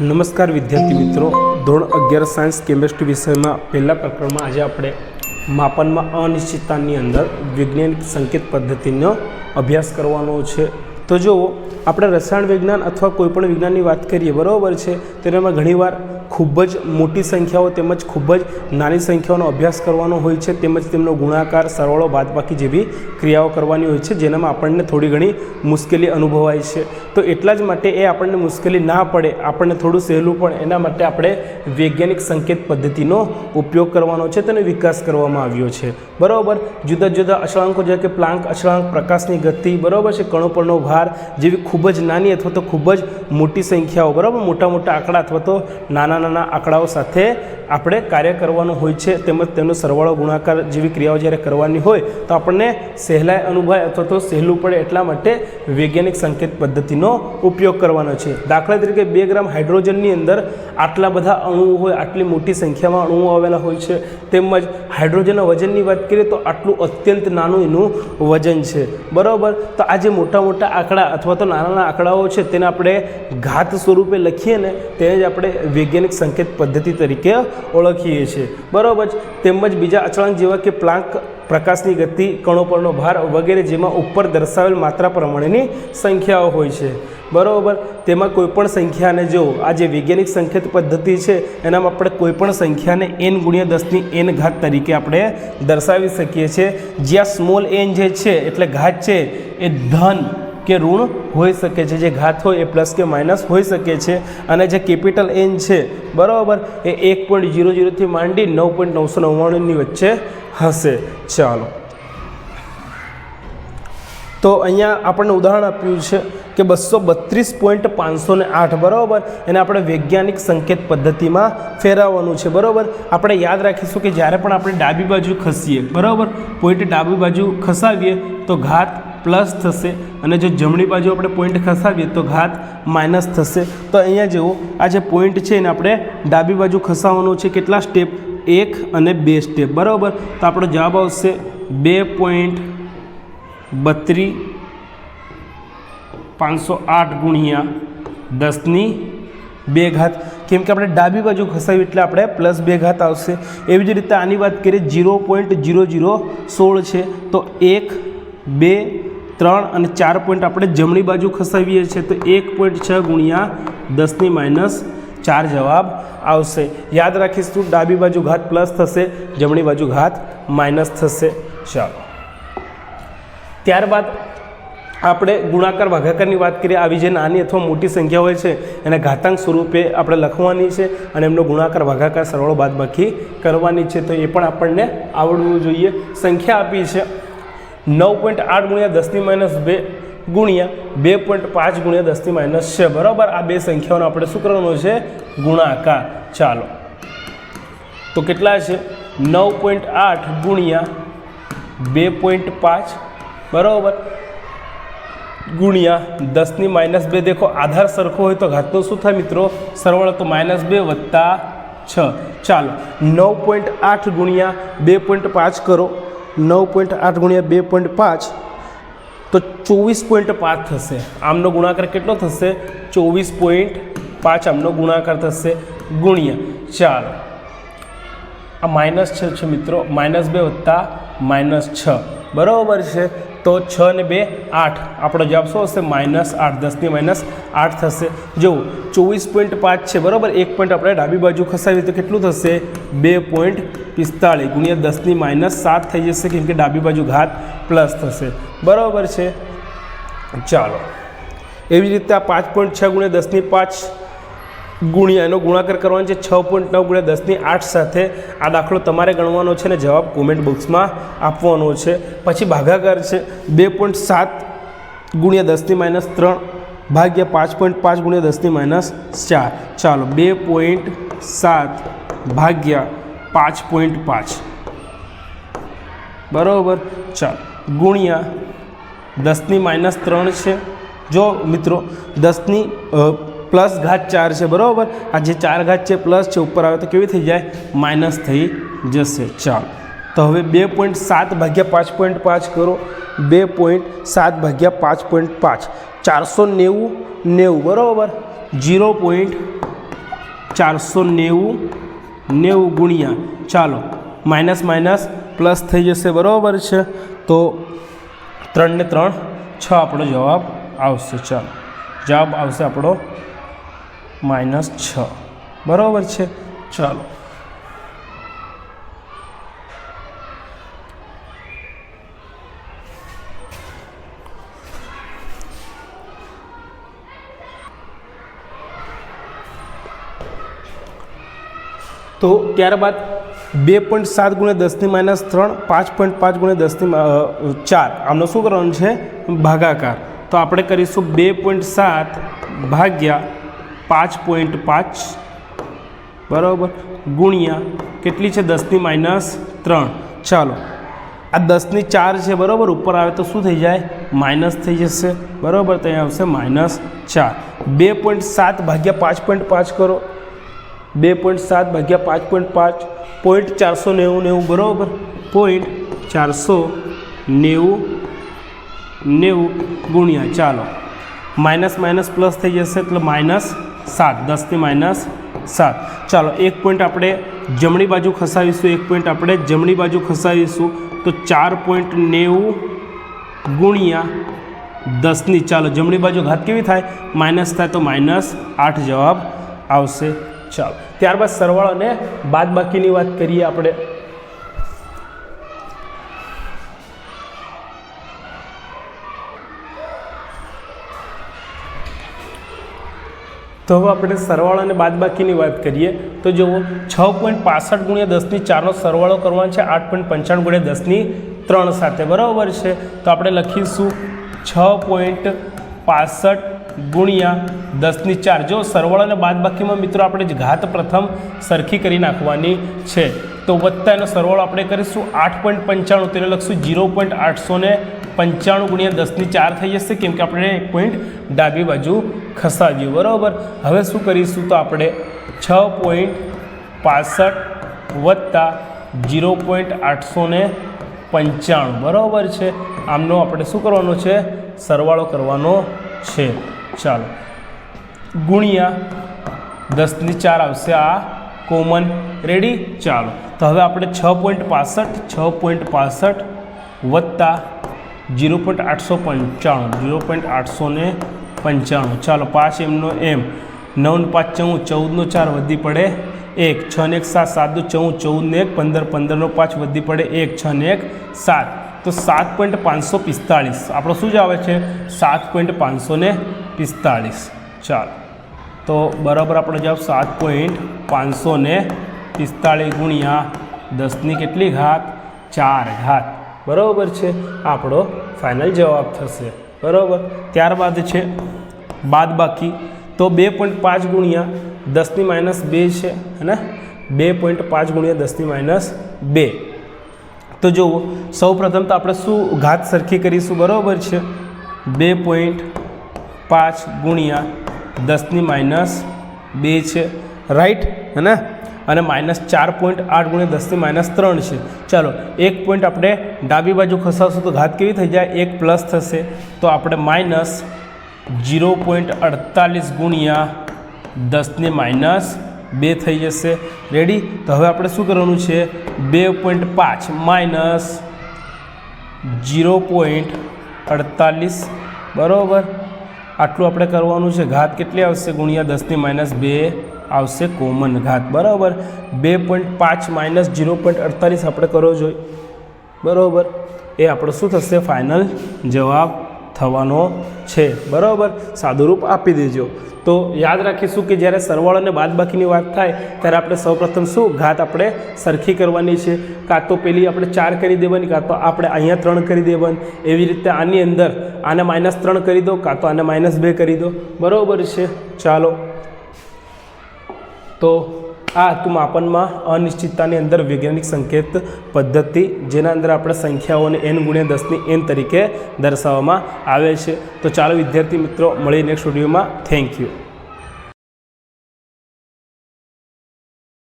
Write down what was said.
નમસ્કાર વિદ્યાર્થી મિત્રો. ધોરણ અગિયાર સાયન્સ કેમેસ્ટ્રી વિષયમાં પહેલા પ્રકરણમાં આજે આપણે માપનમાં અનિશ્ચિતતાની અંદર વૈજ્ઞાનિક સંકેત પદ્ધતિનો અભ્યાસ કરવાનો છે. તો જુઓ, આપણે રસાયણ વિજ્ઞાન અથવા કોઈપણ વિજ્ઞાનની વાત કરીએ, બરાબર છે? તેનામાં ઘણીવાર ખૂબ જ મોટી સંખ્યાઓ તેમજ ખૂબ જ નાની સંખ્યાઓનો અભ્યાસ કરવાનો હોય છે તેમજ તેમનો ગુણાકાર સરવાળો બાદબાકી જેવી ક્રિયાઓ કરવાની હોય છે જેનામાં આપણને થોડી ઘણી મુશ્કેલી અનુભવાય છે. તો એટલા જ માટે એ આપણને મુશ્કેલી ના પડે, આપણને થોડું સહેલું પણ એના માટે આપણે વૈજ્ઞાનિક સંકેત પદ્ધતિનો ઉપયોગ કરવાનો છે તેનો વિકાસ કરવામાં આવ્યો છે. બરાબર? જુદા જુદા અચળાંકો જેવા કે પ્લાન્ક અચળાંક, પ્રકાશની ગતિ, બરાબર છે? કણો પરનો ભાર જેવી ખૂબ જ નાની અથવા તો ખૂબ જ મોટી સંખ્યાઓ, બરાબર? મોટા મોટા આંકડા અથવા તો નાના નાના આંકડાઓ સાથે આપણે કાર્ય કરવાનું હોય છે, તેમજ તેનો સરવાળો ગુણાકાર જેવી ક્રિયાઓ જ્યારે કરવાની હોય, તો આપણને સહેલાઈ અનુભવાય અથવા તો સહેલું પડે એટલા માટે વૈજ્ઞાનિક સંકેત પદ્ધતિનો ઉપયોગ કરવાનો છે. દાખલા તરીકે બે ગ્રામ હાઇડ્રોજનની અંદર આટલા બધા અણુઓ હોય, આટલી મોટી સંખ્યામાં અણુઓ આવેલા હોય છે, તેમજ હાઇડ્રોજનના વજનની વાત કરીએ તો આટલું અત્યંત નાનું એનું વજન છે. બરાબર? તો આ જે મોટા મોટા આંકડા અથવા તો નાના નાના આંકડાઓ છે, તેને આપણે ઘાત સ્વરૂપે લખીએ ને, તેને જ આપણે વૈજ્ઞાનિક સંકેત પદ્ધતિ તરીકે ઓળખીએ છીએ. બરાબર તેમજ બીજા અચળાંક જેવા કે પ્લાંક પ્રકાશની ગતિ, કણો પરનો ભાર વગેરે જેમાં ઉપર દર્શાવેલ માત્રા પ્રમાણેની સંખ્યાઓ હોય છે. બરાબર? તેમાં કોઈપણ સંખ્યાને જો આ જે વૈજ્ઞાનિક સંકેત પદ્ધતિ છે, એનામાં આપણે કોઈપણ સંખ્યાને એન ગુણ્યા દસની એન ઘાત તરીકે આપણે દર્શાવી શકીએ છીએ. જ્યાં સ્મોલ એન જે છે, એટલે ઘાત છે, એ ધન. કે ઋણ હોઈ શકે છે, જે ઘાત હોય એ પ્લસ કે માઇનસ હોઈ શકે છે અને જે કેપિટલ એન છે, બરાબર, એ એક પોઈન્ટ જીરો જીરોથી માંડી નવ પોઈન્ટ નવસો નવ્વાણુંની વચ્ચે હશે. ચાલો. તો અહીંયા આપણને ઉદાહરણ આપ્યું છે કે બસો બત્રીસ પોઈન્ટ પાંચસો ને આઠ, બરાબર, એને આપણે વૈજ્ઞાનિક સંકેત પદ્ધતિમાં ફેરવવાનું છે, બરાબર. આપણે યાદ રાખીશું કે જ્યારે પણ આપણે ડાબી બાજુ ખસીએ, બરાબર પોઈન્ટ ડાબી બાજુ ખસાવીએ, તો ઘાત પ્લસ થશે અને જો જમણી બાજુ આપણે પોઈન્ટ ખસાવીએ તો ઘાત માઇનસ થશે. તો અહીંયા જેવો આ જે પોઈન્ટ છે એને આપણે ડાબી બાજુ ખસાવવાનો છે. કેટલા સ્ટેપ એક અને બે સ્ટેપ બરાબર? તો આપણો જવાબ આવશે બે પોઈન્ટ બત્રીસ પાંચસો આઠ ગુણ્યા દસની બે ઘાત. કેમ કે આપણે ડાબી બાજુ ખસાવી એટલે આપણે પ્લસ બે ઘાત આવશે. એવી જ રીતે આની વાત કરીએ જીરો પોઈન્ટ જીરો જીરો સોળ છે. તો એક, બે ત્રણ અને ચાર પોઈન્ટ આપણે જમણી બાજુ ખસાવીએ છીએ તો એક પોઈન્ટ છ ગુણ્યા દસની માઇનસ ચાર જવાબ આવશે. યાદ રાખીશું, ડાબી બાજુ ઘાત પ્લસ થશે, જમણી બાજુ ઘાત માઇનસ થશે. ચાલો. ત્યારબાદ આપણે ગુણાકાર ભાગાકારની વાત કરીએ. આવી જે નાની અથવા મોટી સંખ્યા હોય છે, એને ઘાતાંક સ્વરૂપે આપણે લખવાની છે અને એમનો ગુણાકાર ભાગાકાર સરવાળો બાદબાકી કરવાની છે. તો એ પણ આપણને આવડવું જોઈએ. સંખ્યા આપી છે નવ પોઈન્ટ આઠ ગુણ્યા દસની માઇનસ બે ગુણ્યા બે પોઈન્ટ પાંચ ગુણ્યા દસની માઇનસ છે. બરાબર? આ બે સંખ્યાઓનો આપણે શું કરવાનો છે? ગુણાકાર. ચાલો. તો કેટલા છે? નવ પોઈન્ટ આઠ ગુણ્યા બે પોઈન્ટ પાંચ. બરાબર? ગુણ્યા દસની માઇનસ બે. દેખો, આધાર સરખો હોય તો ઘાતનો શું થાય મિત્રો? સરવાળો તો માઇનસ બે વત્તા છ. ચાલો. નવ પોઈન્ટ આઠ ગુણ્યા બે પોઈન્ટ પાંચ કરો. નવ પોઈન્ટ આઠ ગુણ્યા બે પોઈન્ટ પાંચ. તો ચોવીસ પોઈન્ટ પાંચ થશે. આમનો ગુણાકાર કેટલો થશે? ચોવીસ પોઈન્ટ પાંચ આમનો ગુણાકાર થશે. ગુણ્યા ચાર. આ માઇનસ છ છે મિત્રો. માઇનસ બે વત્તા માઇનસ છ. બરાબર છે? તો છ ને બે, આઠ. આપણો જવાબ શું હશે? માઇનસ આઠ. દસની માઇનસ આઠ થશે. જુઓ, ચોવીસ પોઈન્ટ પાંચ છે, બરાબર? એક પોઈન્ટ આપણે ડાબી બાજુ ખસાવીએ તો કેટલું થશે? બે પોઈન્ટ પિસ્તાળીસ ગુણ્યા દસની માઇનસ સાત થઈ જશે, કેમ કે ડાબી બાજુ ઘાત પ્લસ થશે. બરાબર છે? ચાલો. એવી રીતે આ પાંચ પોઈન્ટ છ ગુણ્યા દસની પાંચ ગુણ્યા, એનો ગુણાકાર કરવાનો છે છ પોઈન્ટ નવ ગુણ્યા દસની આઠ સાથે આ દાખલો તમારે ગણવાનો છે ને જવાબ કોમેન્ટ બોક્સમાં આપવાનો છે. પછી ભાગાકાર છે બે પોઈન્ટ સાત ગુણ્યા દસની માઇનસ ત્રણ ભાગ્યા પાંચ પોઈન્ટ પાંચ ગુણ્યા દસની માઇનસ ચાર. ચાલો, બે પોઈન્ટ સાત ભાગ્યા પાંચ પોઈન્ટ પાંચ. બરાબર? ચાલો, ગુણ્યા દસની માઇનસ ત્રણ છે. જો મિત્રો, દસની પ્લસ ઘાત ચાર છે, બરાબર? આ જે ચાર ઘાત છે, પ્લસ છે, ઉપર આવે તો કેવી થઈ જાય? માઇનસ થઈ જશે. ચાલો. તો હવે બે પોઈન્ટ સાત ભાગ્યા પાંચ પોઈન્ટ પાંચ કરો. બે પોઈન્ટ સાત ભાગ્યા પાંચ પોઈન્ટ પાંચ. ચારસો નેવું નેવું, બરાબર? જીરો પોઈન્ટ ચારસો નેવું નેવું ગુણ્યા. ચાલો. માઇનસ માઇનસ પ્લસ થઈ જશે, બરાબર છે? તો ત્રણ ને ત્રણ, છ આપણો જવાબ આવશે. ચાલો. જવાબ આવશે આપણો માઇનસ છ. બરાબર છે? ચાલો. તો ત્યારબાદ બે પોઈન્ટ સાત ગુણ્યા દસની માઇનસ ત્રણ, પાંચ પોઈન્ટ પાંચ ગુણ્યા દસની ચાર. આમનો શું કરવાનું છે? ભાગાકાર. તો આપણે કરીશું બે પોઈન્ટ સાત ભાગ્યા પાંચ પોઈન્ટ પાંચ. બરાબર. ગુણ્યા કેટલી છે? દસની માઇનસ ત્રણ. ચાલો. આ દસની ચાર છે બરાબર? ઉપર આવે તો શું થઈ જાય? માઇનસ થઈ જશે. બરાબર? તો અહીંયા આવશે માઇનસ ચાર. બે પોઈન્ટ સાત ભાગ્યા પાંચ પોઈન્ટ પાંચ કરો. બે પોઈન્ટ સાત ભાગ્યા પાંચ પોઈન્ટ પાંચ. પોઈન્ટ ચારસો નેવું નેવું, બરાબર? પોઈન્ટ ચારસો નેવું નેવું ગુણ્યા. ચાલો. માઇનસ માઇનસ પ્લસ થઈ જશે એટલે માઇનસ સાત દસથી માઇનસ સાત. ચાલો, એક પોઈન્ટ આપણે જમણી બાજુ ખસાવીશું, એક પોઈન્ટ આપણે જમણી બાજુ ખસાવીશું. તો ચાર પોઈન્ટ નેવું ગુણ્યા દસની ચાલો, જમણી બાજુ ઘાત કેવી થાય? માઇનસ થાય તો માઇનસ આઠ જવાબ આવશે. ચાલો, ત્યારબાદ સરવાળો અને બાદ બાકીની વાત કરીએ આપણે. તો હવે આપણે સરવાળો અને બાદબાકીની વાત કરીએ, તો જુઓ, છ પોઈન્ટ પાસઠ ગુણ્યા દસની ચારનો સરવાળો કરવાનો છે, આઠ પોઈન્ટ પંચાણું ગુણ્યા દસની ત્રણ સાથે, બરાબર છે? તો આપણે લખીશું છ પોઈન્ટ પાસઠ ગુણ્યા દસની ચાર. જો સરવાળો અને બાદબાકીમાં મિત્રો આપણે જ ઘાત પ્રથમ સરખી કરી નાખવાની છે. તો વત્તા એનો સરવાળો આપણે કરીશું આઠ પોઈન્ટ પંચાણું, તેને લખશું જીરો પોઈન્ટ આઠસો ને પંચાણું ગુણ્યા દસની ચાર થઈ જશે, કેમ કે આપણે એક પોઈન્ટ ડાબી બાજુ ખસાવ્યું, બરાબર? હવે શું કરીશું તો આપણે છ પોઈન્ટ પાસઠ વત્તા જીરો પોઈન્ટ આઠસો ને પંચાણું, બરાબર છે? આમનો આપણે શું કરવાનો છે? સરવાળો કરવાનો છે. ચાલો. ગુણ્યા દસની ચાર આવશે આ કોમન. રેડી ચાલો. તો હવે આપણે છ પોઈન્ટ પાસઠ, છ પોઈન્ટ પાસઠ વત્તા જીરો પોઈન્ટ આઠસો પંચાણું જીરો પોઈન્ટ આઠસો ને પંચાણું. ચાલો, પાંચ એમનો એમ. નવ પાંચ ચૌદ, ચૌદનો ચાર વધી પડે એક. છ ને એક સાત સાત દુ ચૌદ ચૌદ એક, પંદર, પંદરનો પાંચ વધી પડે એક. છ ને એક, સાત. તો સાત પોઈન્ટ પાંચસો પિસ્તાળીસ. આપણો શું જ આવે છે? સાત પોઈન્ટ પાંચસો ને પિસ્તાળીસ. ચાલો. તો બરાબર આપણો જવાબ સાત પોઈન્ટ પાંચસો ને પિસ્તાળીસ ગુણ્યા દસની કેટલી ઘાત? ચાર ઘાત. બરાબર છે? આપણો ફાઇનલ જવાબ થશે. બરાબર? ત્યારબાદ છે બાદ બાકી તો બે પોઈન્ટ પાંચ ગુણ્યા દસની માઇનસ બે છે, હે બે પોઈન્ટ પાંચ ગુણ્યા દસની માઇનસ બે. તો જુઓ સૌ પ્રથમ તો આપણે શું ઘાત સરખી કરીશું? બરાબર છે? બે પોઈન્ટ પાંચ ગુણ્યા દસની માઇનસ બે છે. રાઈટ હે ને? અને માઇનસ ચાર પોઈન્ટ આઠ ગુણ્યા દસની માઇનસ ત્રણ છે. ચાલો, એક પોઈન્ટ આપણે ડાબી બાજુ ખસાવશું તો ઘાત કેવી થઈ જાય? એક પ્લસ થશે. તો આપણે માઇનસ જીરો પોઈન્ટ અડતાલીસ ગુણ્યા દસની માઇનસ બે થઈ જશે. રેડી તો હવે આપણે શું કરવાનું છે? બે પોઈન્ટ પાંચ માઇનસ જીરો પોઈન્ટ અડતાલીસ. બરાબર? આટલું આપણે કરવાનું છે. ઘાત કેટલી આવશે? ગુણ્યા દસની માઇનસ બે આવશે કોમન ઘાત. બરાબર? બે પોઈન્ટ પાંચ માઇનસ જીરો પોઈન્ટ અડતાલીસ આપણે કરવો જોઈએ બરાબર? એ આપણો શું થશે? ફાઇનલ જવાબ થવાનો છે. બરાબર? સાદુરૂપ આપી દેજો. તો યાદ રાખીશું કે જ્યારે સરવાળો અને બાદબાકીની વાત થાય, ત્યારે આપણે સૌપ્રથમ શું? ઘાત આપણે સરખી કરવાની છે. કાં તો પેલી આપણે ચાર કરી દેવાની, કાં તો આપણે અહીંયા ત્રણ કરી દેવાની. એવી રીતે આની અંદર આને માઇનસ ત્રણ કરી દો, કાં તો આને માઇનસ બે કરી દો. બરાબર છે? ચાલો. તો આ હતું માપનમાં અનિશ્ચિતતાની અંદર વૈજ્ઞાનિક સંકેત પદ્ધતિ, જેના અંદર આપણે સંખ્યાઓને એન ગુણ્યા દસની એન તરીકે દર્શાવવામાં આવે છે. તો ચાલો વિદ્યાર્થી મિત્રો, મળીએ નેક્સ્ટ સ્ટુડિયોમાં થેન્ક યુ